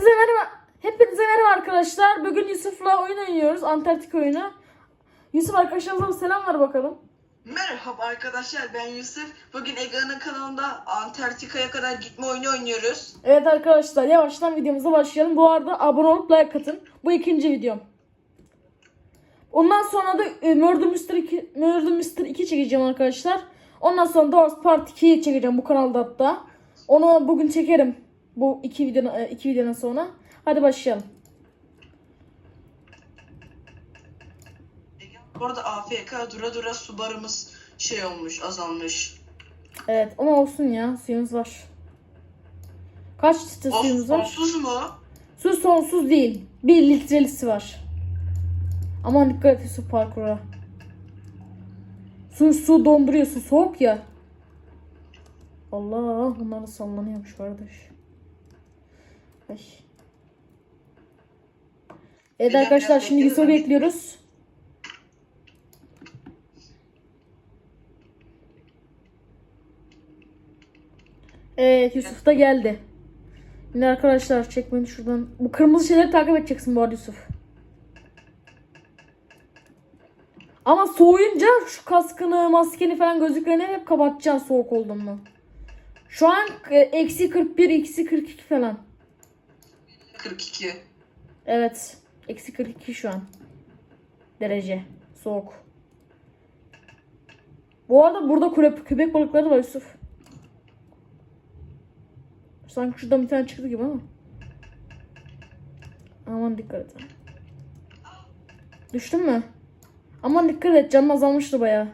Hepinize merhaba. Hepinize merhaba arkadaşlar. Bugün Yusuf'la oyun oynuyoruz. Antarktik oyunu. Yusuf arkadaşlarımıza bir selam ver bakalım. Merhaba arkadaşlar ben Yusuf. Bugün Ega'nın kanalında Antarktika'ya kadar gitme oyunu oynuyoruz. Evet arkadaşlar yavaştan videomuza başlayalım. Bu arada abone olup like atın. Bu ikinci videom. Ondan sonra da e, Murder Mystery 2, Murder Mystery 2 çekeceğim arkadaşlar. Ondan sonra Doors Part 2'yi çekeceğim bu kanalda hatta. Onu bugün çekerim. Bu iki videonun, e, iki videonun sonra. Hadi başlayalım. Bu arada AFK dura dura su barımız şey olmuş azalmış. Evet ama olsun ya suyumuz var. Kaç litre Of suyumuz var? sonsuz mu? Su sonsuz değil. 1 litrelisi var. Aman dikkat et su parkura. Su, su donduruyor. Su soğuk ya. Allah bunlar da sallanıyormuş kardeş. Ay. Evet Biraz- arkadaşlar biraz şimdi Yusuf'u bekliyoruz. Evet Yusuf da geldi. Şimdi arkadaşlar çek beni şuradan. Bu kırmızı şeyleri takip edeceksin bu arada Yusuf. Ama soğuyunca şu kaskını, maskeni falan gözlüklerini hep kapatacaksın soğuk oldun mu. Şu an e, eksi 41, eksi 42 falan. 42. Evet. Eksi 42 şu an. Derece. Soğuk. Bu arada burada kule, köpek balıkları var Yusuf. Sanki şuradan bir tane çıktı gibi ama. Aman dikkat et. Düştün mü? Aman dikkat et canın azalmıştı baya.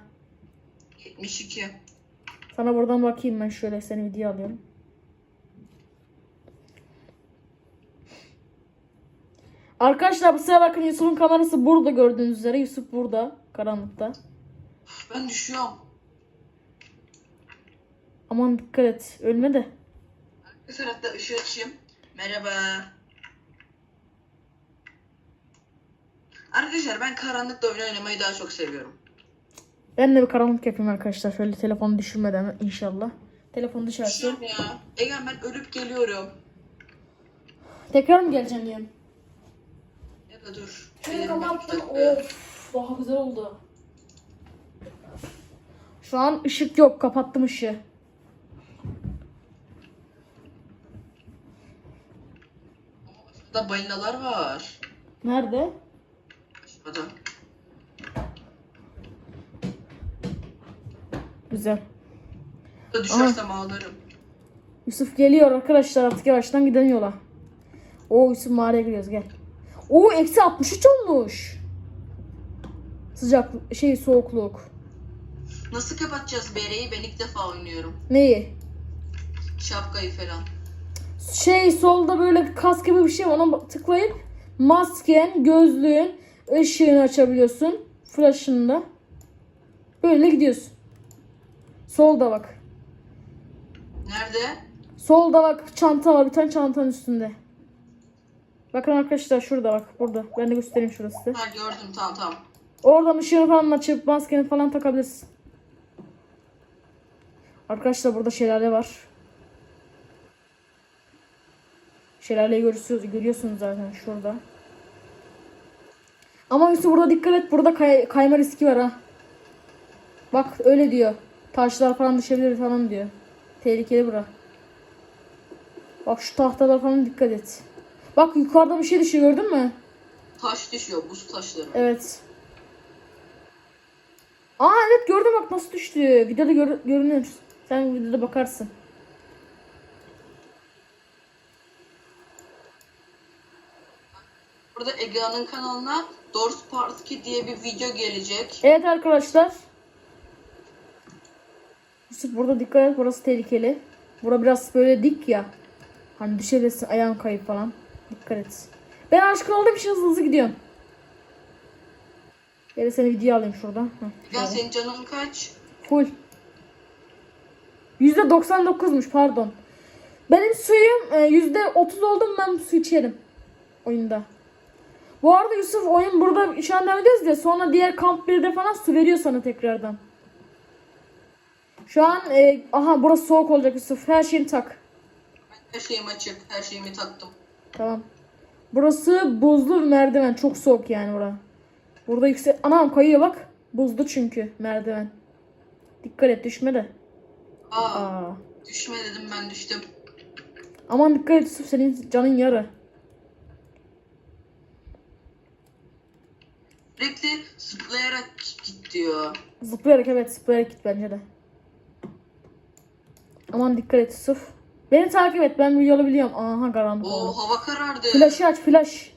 72. Sana buradan bakayım ben şöyle seni video alıyorum. Arkadaşlar bu sefer bakın Yusuf'un kamerası burada gördüğünüz üzere. Yusuf burada karanlıkta. Ben düşüyorum. Aman dikkat et ölme de. Arkadaşlar hatta ışığı açayım. Merhaba. Arkadaşlar ben karanlıkta oyun oynamayı daha çok seviyorum. Ben de bir karanlık yapayım arkadaşlar. Şöyle telefonu düşürmeden inşallah. Telefonu dışarı atayım. Düşüyorum ya. Egen ben ölüp geliyorum. Tekrar mı geleceğim diyorum. Ya da dur. Şöyle kapattım. dakika. Of daha güzel oldu. Şu an ışık yok. Kapattım ışığı. Burada balinalar var. Nerede? Aşağıda. Güzel. Burada düşersem ağlarım. Yusuf geliyor arkadaşlar artık yavaştan gidelim yola. Oo Yusuf mağaraya giriyoruz gel. Oo eksi 63 olmuş. Sıcak şey soğukluk. Nasıl kapatacağız bereyi? Ben ilk defa oynuyorum. Neyi? Şapkayı falan. Şey solda böyle kask gibi bir şey var. Ona tıklayıp masken, gözlüğün ışığını açabiliyorsun. Flash'ını da. Böyle gidiyorsun. Solda bak. Nerede? Solda bak çanta var. Bir tane çantanın üstünde. Bakın arkadaşlar şurada bak. Burada. Ben de göstereyim şurası. Ha gördüm tamam tamam. Oradan ışığını falan açıp maskeni falan takabilirsin. Arkadaşlar burada şelale var. Şelaleyi görüyorsunuz, görüyorsunuz zaten şurada. Ama Yusuf burada dikkat et. Burada kay- kayma riski var ha. Bak öyle diyor. Taşlar falan düşebilir falan diyor. Tehlikeli bura. Bak şu tahtalar falan dikkat et. Bak yukarıda bir şey düşüyor gördün mü? Taş düşüyor buz taşları. Evet. Aa evet gördüm bak nasıl düştü. Videoda gör- görünüyor. Sen videoda bakarsın. Burada Egea'nın kanalına Doors Part 2 diye bir video gelecek. Evet arkadaşlar. Yusuf burada dikkat et. Burası tehlikeli. Bura biraz böyle dik ya. Hani düşebilirsin ayağın kayıp falan. Dikkat et. Ben aşkın olduğum için hızlı hızlı gidiyorum. Gel seni video alayım. Heh, Egen şöyle. senin canın kaç? Full. %99'muş pardon. Benim suyum e, %30 oldum ben su içerim. Oyunda. Bu arada Yusuf oyun burada şu an devam ediyoruz ya sonra diğer kamp 1'de falan su veriyor sana tekrardan. Şu an e, aha burası soğuk olacak Yusuf. Her şeyini tak. Her şeyim açık. Her şeyimi taktım. Tamam. Burası buzlu merdiven. Çok soğuk yani bura. Burada yüksek... Anam kayıyor bak. Buzlu çünkü merdiven. Dikkat et düşme de. Aa, Aa. düşme dedim ben düştüm. Aman dikkat et Yusuf senin canın yarı. Sürekli zıplayarak git diyor. Zıplayarak evet zıplayarak git bence de. Aman dikkat et Yusuf. Beni takip et ben yolu biliyorum. Aha karanlık Oo oldu. hava karardı. Flaşı aç flaş.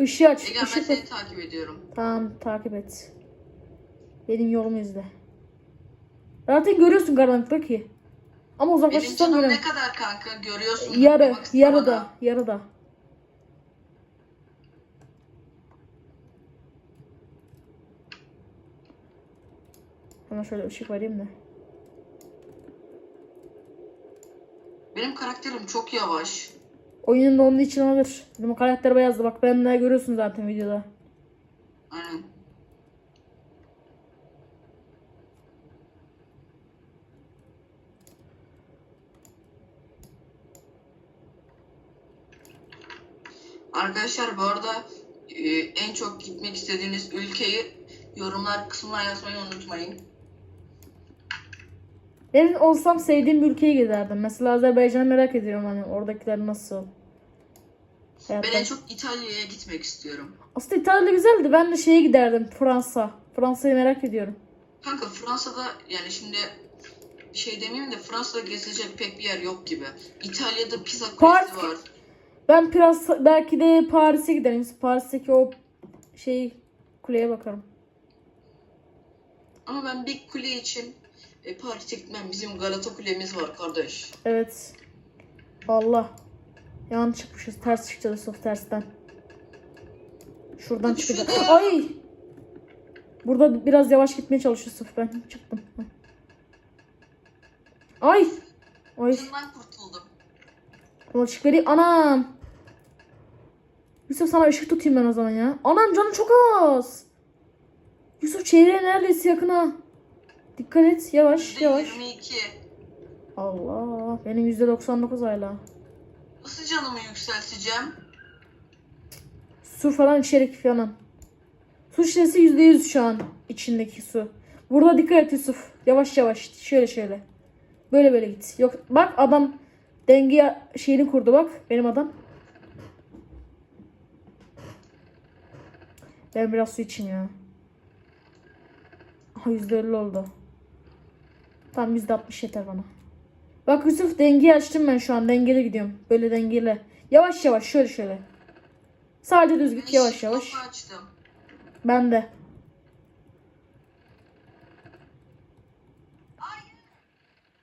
Işığı aç. Ege ben ışık seni takip ediyorum. Tamam takip et. Benim yolumu izle. Zaten görüyorsun karanlıkta ki. Ama Benim uzaklaşırsan canım göremem. ne kadar kanka görüyorsun. Yarı, Bak sana yarı da. da, yarı da. Hemen şöyle ışık vereyim de. Benim karakterim çok yavaş. Oyunun da onun için alır. Benim karakter beyazdı bak ben de görüyorsun zaten videoda. Aynen. Arkadaşlar bu arada e, en çok gitmek istediğiniz ülkeyi yorumlar kısmına yazmayı unutmayın. Ben olsam sevdiğim bir ülkeye giderdim. Mesela Azerbaycan'ı merak ediyorum hani oradakiler nasıl. Ben Hayatta- en çok İtalya'ya gitmek istiyorum. Aslında İtalya güzeldi. Ben de şeye giderdim. Fransa. Fransa'yı merak ediyorum. Kanka Fransa'da yani şimdi bir şey demeyeyim de Fransa'da gezecek pek bir yer yok gibi. İtalya'da Pisa Kulesi var. Ben biraz belki de Paris'e giderim. Paris'teki o şey kuleye bakarım. Ama ben Big Kule için e, Paris'e gitmem. Bizim Galata Kulemiz var kardeş. Evet. Allah. Yanlış çıkmışız. Ters çıkacağız Yusuf tersten. Şuradan çıkacağız. Ay! Burada biraz yavaş gitmeye çalış Yusuf. Ben çıktım. Ay! Ay. Şundan kurtuldum. Vereyim. Anam! Yusuf sana ışık tutayım ben o zaman ya. Anam canı çok az. Yusuf çevreye neredeyse yakına. Dikkat et. Yavaş yavaş. %22. Allah. Benim %99 hala. Nasıl canımı yükselteceğim? Su falan içerek falan. Su şişesi %100 şu an içindeki su. Burada dikkat et Yusuf. Yavaş yavaş. Şöyle şöyle. Böyle böyle git. Yok bak adam denge şeyini kurdu bak benim adam. Ben biraz su içeyim ya. Aha %50 oldu. Tamam %60 yeter bana. Bak Yusuf dengeyi açtım ben şu an. Dengeli gidiyorum. Böyle dengeli. Yavaş yavaş şöyle şöyle. Sadece düz git yavaş yavaş. açtım. Ben de.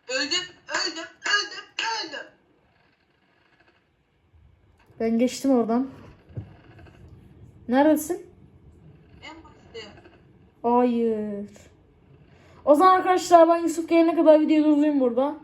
Öldüm, öldüm, öldüm, öldüm. Ben geçtim oradan. Neredesin? En başta. Hayır. O zaman arkadaşlar ben Yusuf gelene kadar videoyu durdurayım burada.